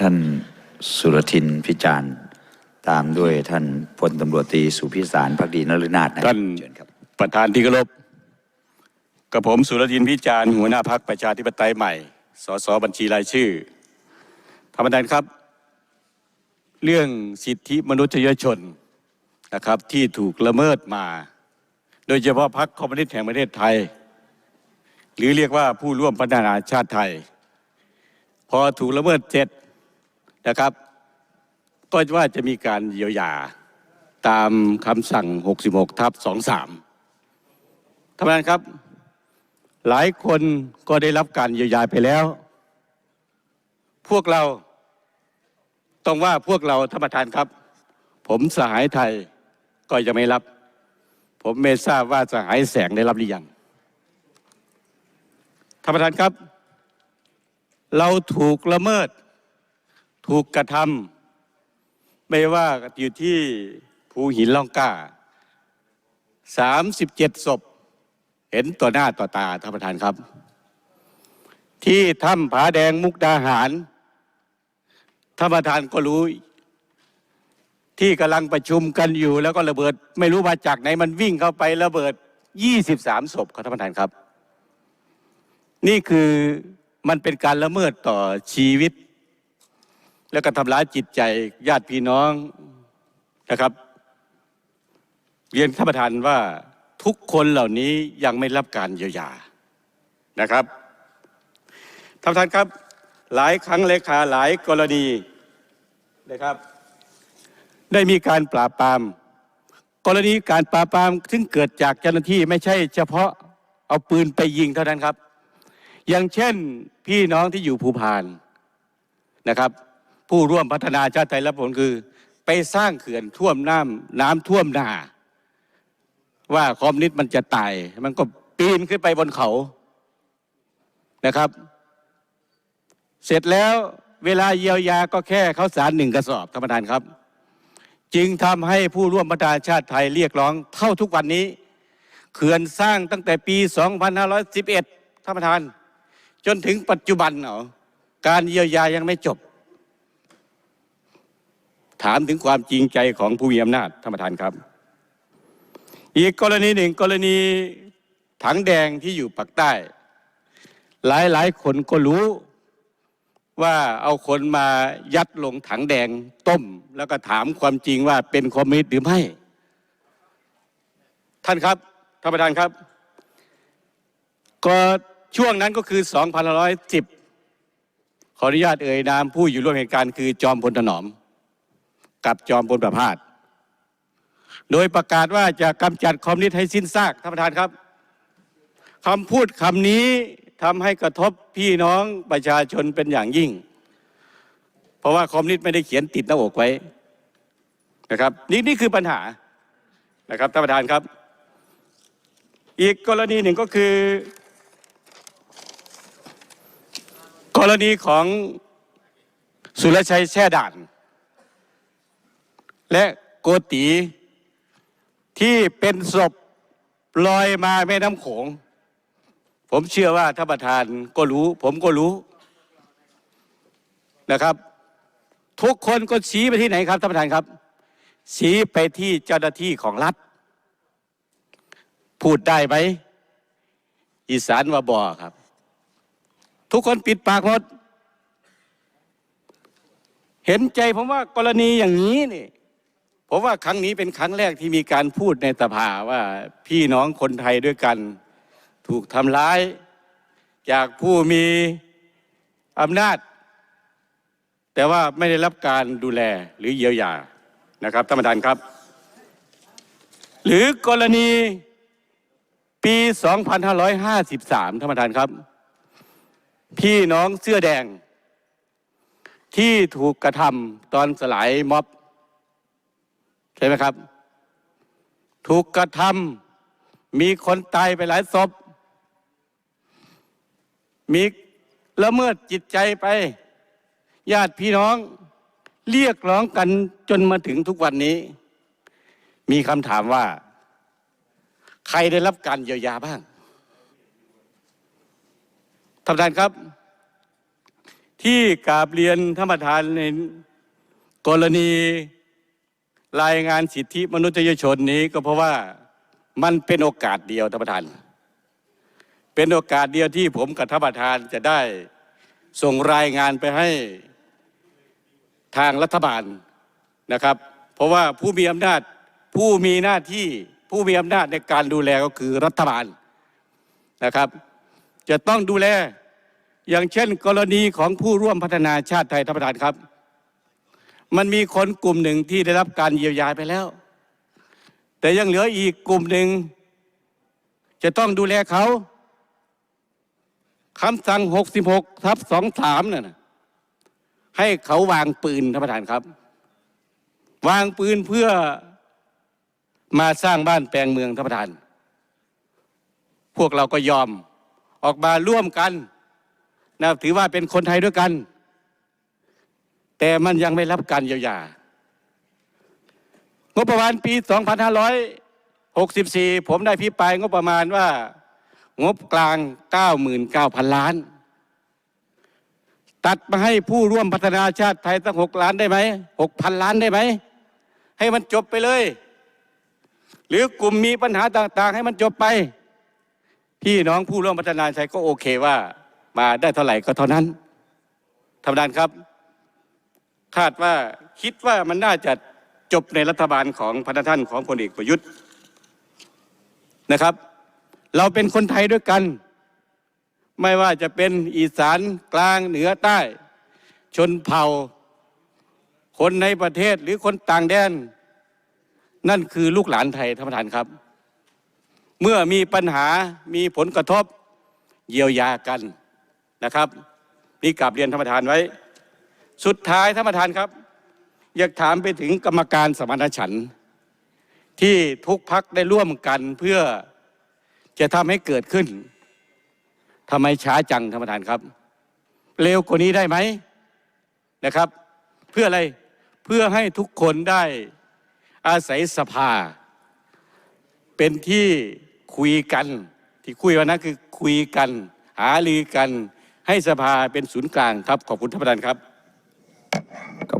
ท่านสุรทินพิจารณ์ตามด้วยท่านพลตำรวจตรีสุพิสารพักดีนฤนาถะครับท่านเชิญครับประธานที่เคารพกับผมสุรทินพิจารณ์หัวหน้าพักประชาธิปไตยใหม่ สสบัญชีรายชื่อท่านประธานครับ เรื่องสิทธิมนุษยชนนะครับที่ถูกละเมิดมา โดยเฉพาะพรรคคอมมิวนิสต์แห่งประเทศไทย หรือเรียกว่าผู้ร่วมพัฒนาชาติไทย พอถูกละเมิดเสร็จ นะครับก็ว่าจะมีการเยียวยาตามคำสั่ง 66 ทับ 23ท่านประธานครับ หลายคนก็ได้รับการเยียวยาไปแล้ว พวกเราต้องว่าพวกเราท่านประธานครับ ผมสหายไทยก็ยังไม่รับ ผมไม่ทราบว่าสหายแสงได้รับหรือยังท่านประธานครับ เราถูกละเมิด ถูกกระทำไม่ว่าอยู่ที่ภูหินล่องกล้าสามสิบเจ็ดศพ เห็นต่อหน้าต่อตาท่านประธานครับ ที่ถ้ำผาแดงมุกดาหารท่านประธานก็รู้ ที่กำลังประชุมกันอยู่แล้วก็ระเบิด ไม่รู้มาจากไหนมันวิ่งเข้าไประเบิดยี่สิบสามศพครับท่านประธานครับ นี่คือมันเป็นการละเมิดต่อชีวิต แล้วก็ทำร้ายจิตใจญาติพี่น้องนะครับ เรียนท่านประธานว่าทุกคนเหล่านี้ยังไม่รับการเยียวยานะครับท่านประธานครับ หลายครั้งเลยค่ะหลายกรณีนะครับ ได้มีการปราบปราม กรณีการปราบปรามซึ่งเกิดจากเจ้าหน้าที่ไม่ใช่เฉพาะเอาปืนไปยิงเท่านั้นครับ อย่างเช่นพี่น้องที่อยู่ภูพานนะครับ ผู้ร่วมพัฒนาชาติไทยและผลคือ ไปสร้างเขื่อนท่วมน้ำน้ำท่วมนา ว่าคอมนิสต์มันจะตาย มันก็ปีนขึ้นไปบนเขานะครับ เสร็จแล้วเวลาเยียวยาก็แค่เขาสารหนึ่งกระสอบท่านประธานครับ จึงทำให้ผู้ร่วมพัฒนาชาติไทยเรียกร้องเท่าทุกวันนี้เขื่อนสร้างตั้งแต่ปี 2511ท่านประธาน จนถึงปัจจุบันเนาะการเยียวยายังไม่จบ ถามถึงความจริงใจของผู้มีอำนาจท่านประธานครับ อีกกรณีหนึ่งกรณีถังแดงที่อยู่ปักใต้ หลายหลายคนก็รู้ว่าเอาคนมายัดลงถังแดงต้ม แล้วก็ถามความจริงว่าเป็นคอมมิวนิสต์หรือไม่ ท่านครับท่านประธานครับ ก็ช่วงนั้นก็คือ2510 ขออนุญาตเอ่ยนามผู้อยู่ร่วมเหตุการณ์คือจอมพลถนอม กับจอมพลประพาสโดยประกาศว่าจะกำจัดคอมมิวนิสต์ให้สิ้นซากท่านประธานครับคำพูดคำนี้ทำให้กระทบพี่น้องประชาชนเป็นอย่างยิ่ง เพราะว่าคอมมิวนิสต์ไม่ได้เขียนติดหน้าอกไว้นะครับนี่นี่คือปัญหานะครับท่านประธานครับ อีกกรณีหนึ่งก็คือ กรณีของสุรชัยแช่ด่าน และโกตีที่เป็นศพลอยมาแม่น้ำโขง ผมเชื่อว่าท่านประธานก็รู้ ผมก็รู้นะครับ ทุกคนก็ชี้ไปที่ไหนครับท่านประธานครับ ชี้ไปที่เจ้าหน้าที่ของรัฐ พูดได้ไหมอีสานว่าบ่อครับ ทุกคนปิดปากหมด เห็นใจผมว่ากรณีอย่างนี้นี่ ผมว่าครั้งนี้เป็นครั้งแรกที่มีการพูดในสภาว่าพี่น้องคนไทยด้วยกัน ถูกทำร้าย จากผู้มีอำนาจ แต่ว่าไม่ได้รับการดูแลหรือเยียวยานะครับท่านประธานครับ หรือกรณีปี 2553ท่านประธานครับ พี่น้องเสื้อแดง ที่ถูกกระทำตอนสลายม็อบ ใช่ไหมครับ ถูกกระทำมีคนตายไปหลายศพ มีละเมิดจิตใจไป ญาติพี่น้องเรียกร้องกันจนมาถึงทุกวันนี้ มีคำถามว่า ใครได้รับการเยียวยาบ้างท่านประธานครับ ที่กาบเรียนท่านประธานในกรณี รายงานสิทธิมนุษยชนนี้ก็เพราะว่ามันเป็นโอกาสเดียวท่านประธาน เป็นโอกาสเดียวที่ผมกับท่านประธานจะได้ส่งรายงานไปให้ทางรัฐบาลนะครับ เพราะว่าผู้มีอำนาจผู้มีหน้าที่ผู้มีอำนาจในการดูแลก็คือรัฐบาลนะครับ จะต้องดูแลอย่างเช่น กรณีของผู้ร่วมพัฒนาชาติไทยท่านประธานครับ มันมีคนกลุ่มหนึ่งที่ได้รับการเยียวยาไปแล้ว แต่ยังเหลืออีกกลุ่มหนึ่ง จะต้องดูแลเขาคำสั่ง 66 ทับ 23น่ะนะให้เขาวางปืนท่านประธานครับ วางปืนเพื่อมาสร้างบ้านแปลงเมืองท่านประธาน พวกเราก็ยอมออกมาร่วมกันนะถือว่าเป็นคนไทยด้วยกัน แต่มันยังไม่รับการเยียวยางบประมาณปี 2564 ผมได้พิปรายงบประมาณว่า งบกลาง 99,000 ล้าน ตัดมาให้ผู้ร่วมพัฒนาชาติไทยตั้ง 6 ล้านได้ไหม 6,000 ล้านได้ไหม ให้มันจบไปเลย หรือกลุ่มมีปัญหาต่างๆ ให้มันจบไป พี่น้องผู้ร่วมพัฒนาชาติก็โอเคว่า มาได้เท่าไหร่ก็เท่านั้นธรรมดานครับ คาดว่าคิดว่ามันน่าจะจบในรัฐบาลของพระท่านของพลเอกประยุทธ์นะครับ เราเป็นคนไทยด้วยกัน ไม่ว่าจะเป็นอีสานกลางเหนือใต้ ชนเผ่า คนในประเทศหรือคนต่างแดน นั่นคือลูกหลานไทยท่านประธานครับ เมื่อมีปัญหามีผลกระทบเยียวยากันนะครับ นี่กลับเรียนท่านประธานไว้ สุดท้ายท่านประธานครับ อยากถามไปถึงกรรมการสมานฉันท์ที่ทุกพักได้ร่วมกันเพื่อจะทำให้เกิดขึ้นทำไมช้าจังท่านประธานครับ เร็วกว่านี้ได้ไหมนะครับ เพื่ออะไรเพื่อให้ทุกคนได้อาศัยสภา เป็นที่คุยกัน ที่คุยวันนั้นคือคุยกัน หารือกัน ให้สภาเป็นศูนย์กลางครับ ขอบคุณท่านประธานครับ ขอบ